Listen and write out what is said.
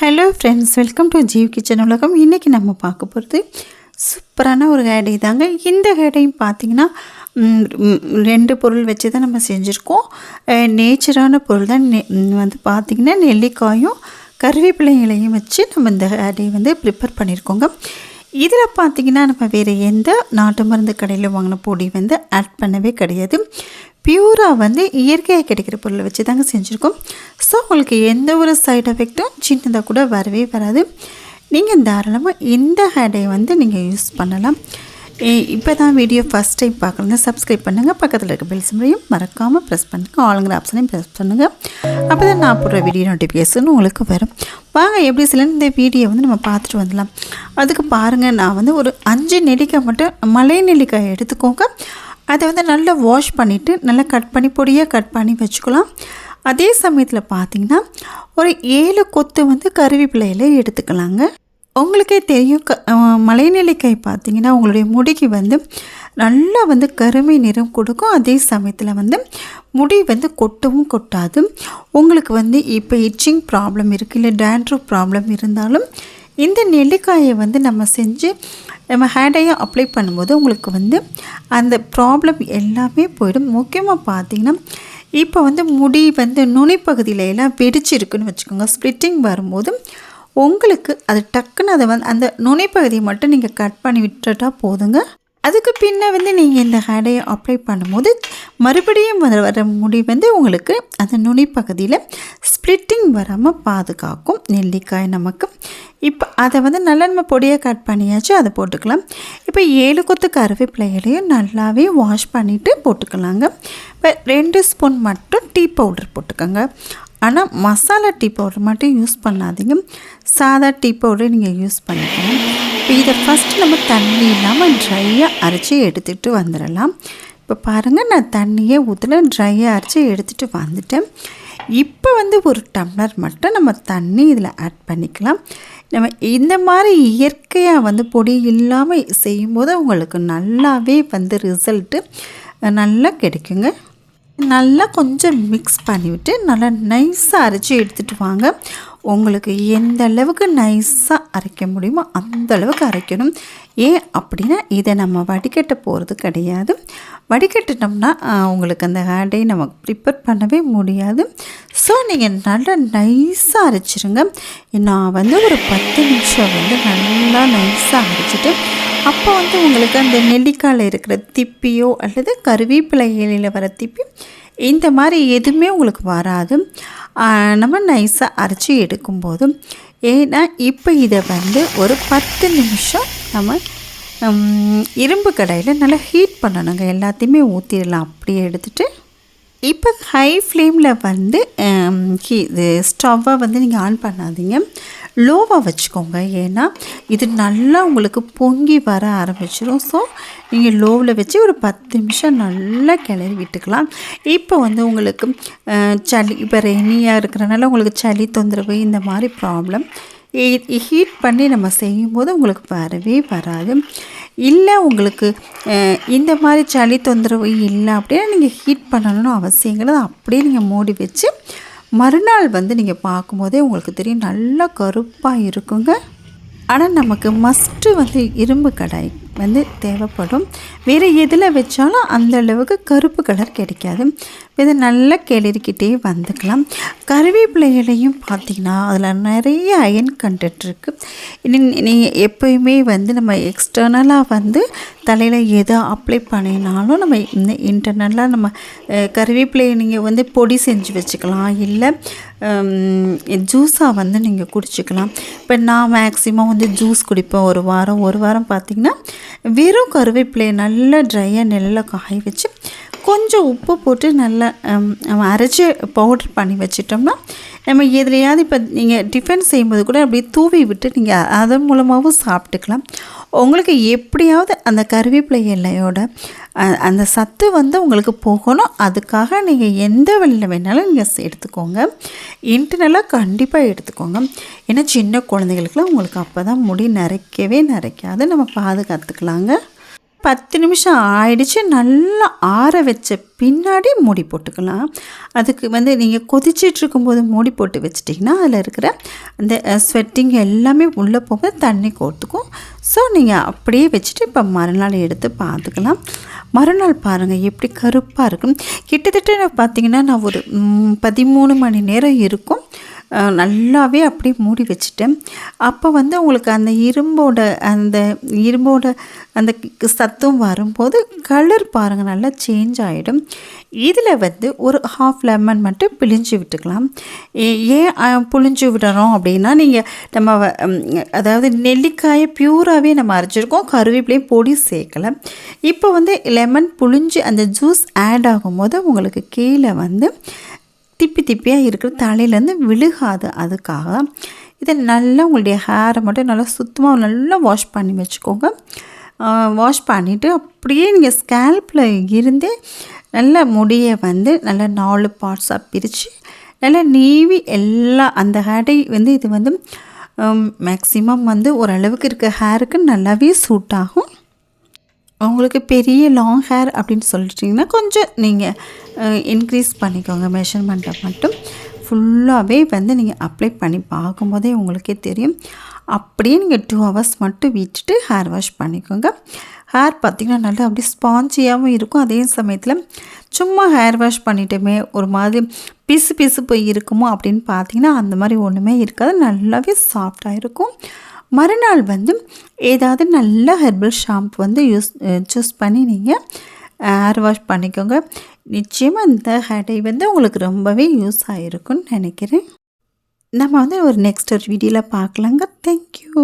Hello friends welcome to Jeev kitchen உலகம். இன்றைக்கி நம்ம பார்க்க போகிறது சூப்பரான ஒரு ஹேடை தாங்க. இந்த ஹேடையும் பார்த்தீங்கன்னா ரெண்டு பொருள் வச்சு தான் நம்ம செஞ்சுருக்கோம். நேச்சரான பொருள் தான். நெ- வந்து பார்த்திங்கன்னா நெல்லிக்காயும் கருவேப்பிலை இலையும் வச்சு நம்ம இந்த ஹேடையை வந்து ப்ரிப்பேர் பண்ணியிருக்கோங்க இதில் பார்த்தீங்கன்னா நம்ம வேறு எந்த நாட்டு மருந்து கடையில் வாங்கின பொடி வந்து ஆட் பண்ணவே கிடையாது. பியூராக வந்து இயற்கையாக கிடைக்கிற பொருளை வச்சு தாங்க செஞ்சுருக்கோம். ஸோ உங்களுக்கு எந்த ஒரு சைட் எஃபெக்ட்டும் சின்னதாக கூட வரவே வராது. நீங்கள் தாராளமாக இந்த ஹேடை வந்து நீங்கள் யூஸ் பண்ணலாம். இப்போ தான் வீடியோ ஃபஸ்ட் டைம் பார்க்குறீங்க சப்ஸ்கிரைப் பண்ணுங்கள் பக்கத்தில் இருக்க பெல் சிம்ரையும் மறக்காமல் ப்ரெஸ் பண்ணுங்கள் ஆளுங்கிற ஆப்ஷனையும் ப்ரெஸ் பண்ணுங்கள் அப்போ தான் நான் போடுற வீடியோ நோட்டிஃபிகேஷன் உங்களுக்கு வரும். வாங்க எப்படி சில இந்த வீடியோ வந்து நம்ம பார்த்துட்டு வந்துடலாம். அதுக்கு பாருங்கள் நான் வந்து ஒரு அஞ்சு நெல்லிக்காய் மட்டும் மலை நெல்லிக்காய் எடுத்துக்கோங்க. அதை வந்து நல்லா வாஷ் பண்ணிவிட்டு நல்லா கட் பண்ணி பொடியாக கட் பண்ணி வச்சுக்கலாம். அதே சமயத்தில் பார்த்தீங்கன்னா ஒரு ஏழு கொத்து வந்து கருவேப்பிலையில எடுத்துக்கலாங்க. உங்களுக்கே தெரியும் க அஹ் மலைநெல்லிக்காய் உங்களுடைய முடிக்கு வந்து நல்லா வந்து கருமை நிறம் கொடுக்கும். அதே சமயத்தில் வந்து முடி வந்து கொட்டவும் கொட்டாது. உங்களுக்கு வந்து இப்போ இச்சிங் ப்ராப்ளம் இருக்குது இல்லை டேண்ட்ரூஃப் ப்ராப்ளம் இருந்தாலும் இந்த நெல்லிக்காயை வந்து நம்ம செஞ்சு நம்ம ஹேடையை அப்ளை பண்ணும்போது உங்களுக்கு வந்து அந்த ப்ராப்ளம் எல்லாமே போயிடும். முக்கியமாக பார்த்தீங்கன்னா இப்போ வந்து முடி வந்து நுனிப்பகுதியில எல்லாம் வெடிச்சிருக்குன்னு வச்சுக்கோங்க. ஸ்ப்ளிட்டிங் வரும்போது உங்களுக்கு அது டக்குன்னு அதை வந்து அந்த நுனிப்பகுதியை மட்டும் நீங்கள் கட் பண்ணி விட்டுட்டா போதுங்க. அதுக்கு பின்ன வந்து நீங்கள் இந்த ஹேடையை அப்ளை பண்ணும்போது மறுபடியும் வர வர முடி வந்து உங்களுக்கு அந்த நுனிப்பகுதியில் ஸ்ப்ளிட்டிங் வராமல் பாதுகாக்கும். நெல்லிக்காய் நமக்கு. இப்போ அதை வந்து நல்லா நம்ம பொடியாக கட் பண்ணியாச்சு அதை போட்டுக்கலாம். இப்போ ஏழு கொத்து கருவேப்பிலைகளையும் நல்லாவே வாஷ் பண்ணிவிட்டு போட்டுக்கலாங்க. இப்போ ரெண்டு ஸ்பூன் மட்டும் டீ பவுடர் போட்டுக்கோங்க. ஆனால் மசாலா டீ பவுடர் மட்டும் யூஸ் பண்ணாதீங்க. சாதா டீ பவுடர் நீங்கள் யூஸ் பண்ணிக்கணும் இப்போ இதை ஃபஸ்ட்டு நம்ம தண்ணி இல்லாமல் ட்ரையாக அரைச்சி எடுத்துகிட்டு வந்துடலாம். இப்போ பாருங்கள் நான் தண்ணியே ஊற்றல ட்ரையாக அரைச்சி எடுத்துகிட்டு வந்துட்டேன். இப்போ வந்து ஒரு டம்ளர் மட்டும் நம்ம தண்ணி இதில் ஆட் பண்ணிக்கலாம். நம்ம இந்த மாதிரி இயற்கையாக வந்து பொடி இல்லாமல் செய்யும்போது உங்களுக்கு நல்லாவே வந்து ரிசல்ட்டு நல்லா கிடைக்குங்க. நல்லா கொஞ்சம் மிக்ஸ் பண்ணிவிட்டு நல்லா நைஸாக அரைச்சி எடுத்துகிட்டு வாங்க. உங்களுக்கு எந்த அளவுக்கு நைஸாக அரைக்க முடியுமோ அந்த அளவுக்கு அரைக்கணும். ஏன் அப்படின்னா இதை நம்ம வடிகட்ட போகிறது கிடையாது. வடிகட்டினோம்னா உங்களுக்கு அந்த ஹேண்டை நம்ம ப்ரிப்பேர் பண்ணவே முடியாது. ஸோ நீங்கள் நல்லா நைஸாக அரைச்சிருங்க. நான் வந்து ஒரு பத்து நிமிஷம் வந்து நல்லா நைஸாக அரைச்சிட்டு அப்போ வந்து உங்களுக்கு அந்த நெல்லிக்காயில் இருக்கிற திப்பியோ அல்லது கருவேப்பிலை இலையில் வர திப்பி இந்த மாதிரி எதுவுமே உங்களுக்கு வராது. நம்ம நைஸாக அரைச்சி எடுக்கும்போது ஏன்னா இப்போ இதை வந்து ஒரு பத்து நிமிஷம் நம்ம இரும்பு கடையில் நல்லா ஹீட் பண்ணணுங்க. எல்லாத்தையுமே ஊற்றிடலாம் அப்படியே எடுத்துகிட்டு இப்போ ஹை ஃப்ளேமில் வந்து ஹீ இது ஸ்டவ்வை வந்து நீங்கள் ஆன் பண்ணாதீங்க. லோவாக வச்சுக்கோங்க. ஏன்னா இது நல்லா உங்களுக்கு பொங்கி வர ஆரம்பிச்சிடும் ஸோ நீங்கள் லோவில் வச்சு ஒரு பத்து நிமிஷம் நல்லா கிளறி விட்டுக்கலாம். இப்போ வந்து உங்களுக்கு சளி இப்போ ரெனியாக இருக்கிறனால உங்களுக்கு சளி தொந்தரவு இந்த மாதிரி ப்ராப்ளம் ஹீட் பண்ணி நம்ம செய்யும்போது உங்களுக்கு வரவே வராது. இல்லை உங்களுக்கு இந்த மாதிரி சளி தொந்தரவு இல்லை அப்படின்னா நீங்கள் ஹீட் பண்ணணும்னு அவசியங்களை அப்படியே நீங்கள் மூடி வச்சு மறுநாள் வந்து நீங்கள் பார்க்கும்போதே உங்களுக்கு தெரியும் நல்லா கருப்பாக இருக்குங்க. ஆனால் நமக்கு மஸ்ட்டு வந்து இரும்பு கடாய். வந்து தேவைப்படும். வேறு எதில் வச்சாலும் அந்த அளவுக்கு கருப்பு கலர் கிடைக்காது. இதை நல்லா கிளறிக்கிட்டே வந்துக்கலாம். கருவேப்பிலையிலையும் பார்த்திங்கன்னா பார்த்தீங்கன்னா அதில் நிறைய அயன் கண்டென்ட் இருக்குது நீங்கள் எப்பயுமே வந்து நம்ம எக்ஸ்டர்னலாக வந்து தலையில் எதை அப்ளை பண்ணினாலும் நம்ம இந்த இன்டர்னலாக நம்ம கருவேப்பிலையை நீங்கள் வந்து பொடி செஞ்சு வச்சுக்கலாம். இல்லை ஜூஸாக வந்து நீங்கள் குடிச்சிக்கலாம். இப்போ நான் மேக்ஸிமம் வந்து ஜூஸ் குடிப்பேன். ஒரு வாரம் ஒரு வாரம் பார்த்திங்கன்னா வெறும் கருவேப்பிலையை நல்லா ட்ரையாக நெல்லில் காய வச்சு கொஞ்சம் உப்பு போட்டு நல்லா நம்ம அரைச்சி பவுடர் பண்ணி வச்சிட்டோம்னா நம்ம எதுலையாவது இப்போ நீங்கள் டிஃபன் செய்யும்போது கூட அப்படியே தூவி விட்டு நீங்கள் அதன் மூலமாகவும் சாப்பிட்டுக்கலாம். உங்களுக்கு எப்படியாவது அந்த கருவேப்பிலை எல்லையோட அந்த சத்து வந்து உங்களுக்கு போகணும். அதுக்காக நீங்கள் எந்த வழியில் வேணாலும் நீங்கள் எடுத்துக்கோங்க. இன்டர்னலாக கண்டிப்பாக எடுத்துக்கோங்க. ஏன்னா சின்ன குழந்தைகளுக்குலாம் உங்களுக்கு அப்போ தான் முடி நரைக்கவே நரைக்காது. நம்ம பாதுகாத்துக்கலாங்க. பத்து நிமிஷம் ஆயிடுச்சு நல்லா ஆற வச்ச பின்னாடி மூடி போட்டுக்கலாம். அதுக்கு வந்து நீங்கள் கொதிச்சிட்டு இருக்கும்போது மூடி போட்டு வச்சிட்டிங்கன்னா அதில் இருக்கிற அந்த ஸ்வெட்டிங் எல்லாமே உள்ளே போக தண்ணி கோர்த்துக்கும் ஸோ நீங்கள் அப்படியே வச்சுட்டு இப்போ மறுநாள் எடுத்து பார்த்துக்கலாம். மறுநாள் பாருங்கள் எப்படி கருப்பாக இருக்கும் கிட்டத்தட்ட பார்த்தீங்கன்னா நான் ஒரு பதிமூணு மணி நேரம் இருக்கும். நல்லாவே அப்படியே மூடி வச்சுட்டேன். அப்போ வந்து உங்களுக்கு அந்த இரும்போட அந்த இரும்போட அந்த சத்தம் வரும்போது கலர் பாருங்கள் நல்லா சேஞ்ச் ஆகிடும் இதில் வந்து ஒரு ஹாஃப் லெமன் மட்டும் பிழிஞ்சு விட்டுக்கலாம். ஏ- ஏன் புழிஞ்சு விடுறோம் அப்படின்னா நீங்கள் நம்ம வ- அதாவது நெல்லிக்காயை பியூராகவே நம்ம அரைச்சிருக்கோம் கருவேப்பிலையும் பொடி சேர்க்கலை. இப்போ வந்து லெமன் புழிஞ்சு அந்த ஜூஸ் ஆட் ஆகும்போது உங்களுக்கு கீழே வந்து திப்பி திப்பியாக இருக்கிற தலையிலேருந்து விழுகாது. அதுக்காக இதை நல்லா உங்களுடைய ஹேரை மட்டும் நல்லா சுத்தமாக நல்லா வாஷ் பண்ணி வச்சுக்கோங்க. வாஷ் பண்ணிவிட்டு அப்படியே நீங்கள் ஸ்கேல்பில் இருந்தே நல்ல முடியை வந்து நல்லா நாலு பார்ட்ஸாக பிரித்து நல்லா நீவி எல்லா அந்த ஹேரை வந்து இது வந்து மேக்ஸிமம் வந்து ஓரளவுக்கு இருக்க ஹேருக்கு நல்லாவே சூட் ஆகும். உங்களுக்கு பெரிய லாங் ஹேர் அப்படின்னு சொல்லிட்டிங்கன்னா கொஞ்சம் நீங்கள் இன்க்ரீஸ் பண்ணிக்கோங்க. மெஷர்மெண்ட்டை மட்டும் ஃபுல்லாகவே வந்து நீங்கள் அப்ளை பண்ணி பார்க்கும்போதே உங்களுக்கே தெரியும். அப்படியே நீங்கள் டூ ஹவர்ஸ் மட்டும் விட்டுட்டு ஹேர் வாஷ் பண்ணிக்கோங்க. ஹேர் பார்த்திங்கன்னா நல்லா அப்படியே ஸ்பாஞ்சியாகவும் இருக்கும். அதே சமயத்தில் சும்மா ஹேர் வாஷ் பண்ணிட்டோமே ஒரு மாதிரி பிசு பிசு போய் இருக்குமோ அப்படின்னு பார்த்தீங்கன்னா அந்த மாதிரி ஒன்றுமே இருக்காது. நல்லாவே சாஃப்டாக இருக்கும். மறுநாள் வந்து ஏதாவது நல்ல ஹெர்பல் ஷாம்பு வந்து யூஸ் சூஸ் பண்ணி நீங்கள் ஹேர் வாஷ் பண்ணிக்கோங்க. நிச்சயமாக இந்த ஹேடை வந்து உங்களுக்கு ரொம்பவே யூஸ் ஆகிருக்குன்னு நினைக்கிறேன். நம்ம வந்து ஒரு நெக்ஸ்ட் ஒரு வீடியோவில் பார்க்கலாங்க. தேங்க்யூ